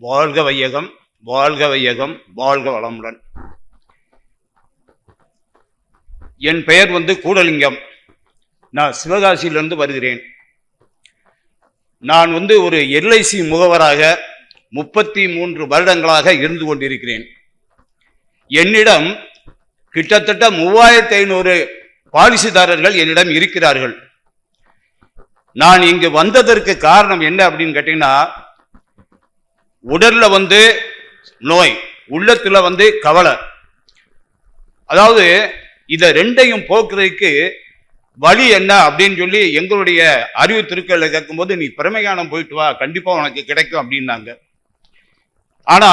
வாழ்க வையகம் வாழ்க வையகம் வாழ்க வளமுடன். என் பெயர் வந்து கூடலிங்கம். நான் சிவகாசியிலிருந்து வருகிறேன். நான் வந்து ஒரு எல்ஐசி முகவராக முப்பத்தி மூன்று வருடங்களாக இருந்து கொண்டிருக்கிறேன். என்னிடம் கிட்டத்தட்ட மூவாயிரத்தி ஐநூறு பாலிசிதாரர்கள் என்னிடம் இருக்கிறார்கள். நான் இங்கு வந்ததற்கு காரணம் என்ன அப்படின்னு கேட்டீங்கன்னா உடல்ல வந்து நோய் உள்ளத்துல வந்து கவலை. அதாவது இதை ரெண்டையும் போக்குறதுக்கு வழி என்ன அப்படின்னு சொல்லி எங்களுடைய அறிவு திருக்கல்ல கேட்கும்போது நீ பிரமைகானம் போயிட்டு வா கண்டிப்பா உனக்கு கிடைக்கும் அப்படின்னாங்க. ஆனா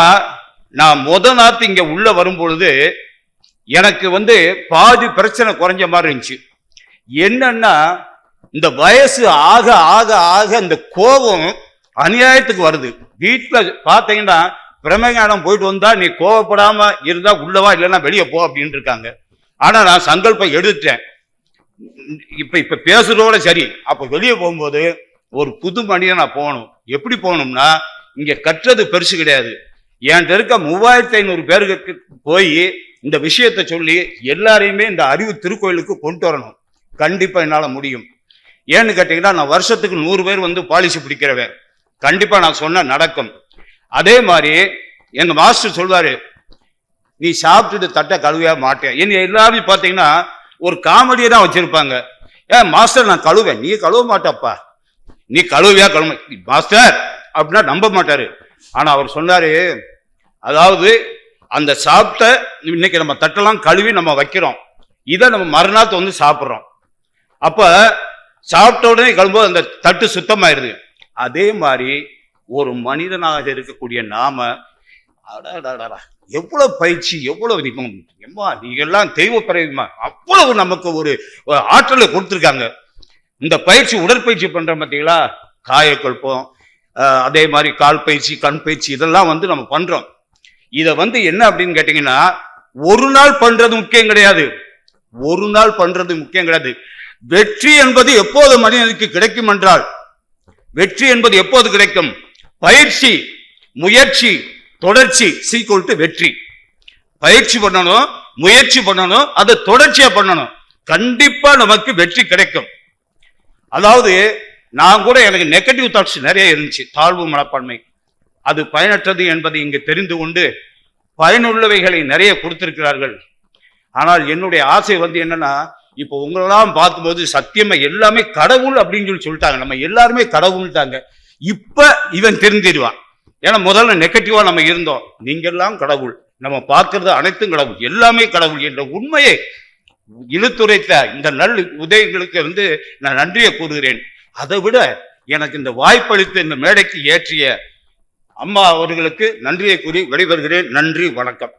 நான் முத நாத்து இங்க உள்ள வரும்பொழுது எனக்கு வந்து பாதி பிரச்சனை குறைஞ்ச மாதிரி இருந்துச்சு. என்னன்னா இந்த வயசு ஆக ஆக ஆக இந்த கோபம் அநியாயத்துக்கு வருது. வீட்டில் பார்த்தீங்கன்னா பிரமஞானம் போயிட்டு வந்தா நீ கோவப்படாம இருந்தா உள்ளவா இல்லைன்னா வெளியே போ அப்படின்னு இருக்காங்க. ஆனா நான் சங்கல்பம் எடுத்தேன் இப்ப இப்ப பேசுறதோட சரி. அப்ப வெளியே போகும்போது ஒரு புது மனிதன் நான் போகணும். எப்படி போகணும்னா இங்க கற்றது பெருசு கிடையாது. என்கிட்ட இருக்க மூவாயிரத்தி ஐநூறு பேருக்கு போய் இந்த விஷயத்தை சொல்லி எல்லாரையுமே இந்த அறிவு திருக்கோயிலுக்கு கொண்டு வரணும். கண்டிப்பா என்னால் முடியும். ஏன்னு கேட்டீங்கன்னா நான் வருஷத்துக்கு நூறு பேர் வந்து பாலிசி பிடிக்கிறவன். கண்டிப்பா நான் சொன்ன நடக்கும். அதே மாதிரி எங்க மாஸ்டர் சொல்வாரு நீ சாப்பிட்டுட்டு தட்டை கழுவையா மாட்டேன். என்ன எல்லாரும் பார்த்தீங்கன்னா ஒரு காமெடியை தான் வச்சிருப்பாங்க. ஏன் மாஸ்டர் நான் கழுவேன் நீ கழுவ மாட்டப்பா. நீ கழுவியா கழுவ மாஸ்டர் அப்படின்னா நம்ப மாட்டாரு. ஆனா அவர் சொன்னாரு அதாவது அந்த சாப்பிட்ட இன்னைக்கு நம்ம தட்டெல்லாம் கழுவி நம்ம வைக்கிறோம். இதை நம்ம மறுநாள் வந்து சாப்பிட்றோம். அப்ப சாப்பிட்ட உடனே கழும்போது அந்த தட்டு சுத்தமாயிருது. அதே மாதிரி ஒரு மனிதனாக இருக்கக்கூடிய நாம அடடடடா, எவ்வளவு பயிற்சி எவ்வளவு எம்மா நீங்கெல்லாம் தெய்வ பிறவிமா அவ்வளவு நமக்கு ஒரு ஆற்றலை கொடுத்துருக்காங்க. இந்த பயிற்சி உடற்பயிற்சி பண்றோம் பார்த்தீங்களா காயக்கொழுப்பம் அதே மாதிரி கால் பயிற்சி கண் பயிற்சி இதெல்லாம் வந்து நம்ம பண்றோம். இதை வந்து என்ன அப்படின்னு கேட்டீங்கன்னா ஒரு நாள் பண்றது முக்கியம் கிடையாது. ஒரு நாள் பண்றது முக்கியம் கிடையாது. வெற்றி என்பது எப்போது மனிதனுக்கு கிடைக்கும் என்றால் வெற்றி என்பது எப்போது கிடைக்கும்? பயிற்சி முயற்சி தொடர்ச்சி சீக்குவல் டு வெற்றி. பயிற்சி பண்ணணும் முயற்சி பண்ணணும் அதை தொடர்ச்சியா பண்ணணும். கண்டிப்பா நமக்கு வெற்றி கிடைக்கும். அதாவது நான் கூட எனக்கு நெகட்டிவ் தாட்ஸ் நிறைய இருந்துச்சு. தாழ்வு மனப்பான்மை. அது பயனற்றது என்பதை இங்கு தெரிந்து கொண்டு பயனுள்ளவைகளை நிறைய கொடுத்திருக்கிறார்கள். ஆனால் என்னுடைய ஆசை வந்து என்னன்னா இப்போ உங்களெல்லாம் பார்க்கும்போது சத்தியமா எல்லாமே கடவுள் அப்படின்னு சொல்லி சொல்லிட்டாங்க. நம்ம எல்லாருமே கடவுள்ட்டாங்க இப்போ இவன் தெரிஞ்சிடுவான். ஏன்னா முதல்ல நெகட்டிவா நம்ம இருந்தோம். நீங்கெல்லாம் கடவுள். நம்ம பார்க்கறது அனைத்தும் கடவுள். எல்லாமே கடவுள் என்ற உண்மையை இழுத்துரைத்த இந்த நல் உதயங்களுக்கு வந்து நான் நன்றியை கூறுகிறேன். அதை விட எனக்கு இந்த வாய்ப்பளித்து இந்த மேடைக்கு ஏற்றிய அம்மா அவர்களுக்கு நன்றியை கூறி விடைபெறுகிறேன். நன்றி வணக்கம்.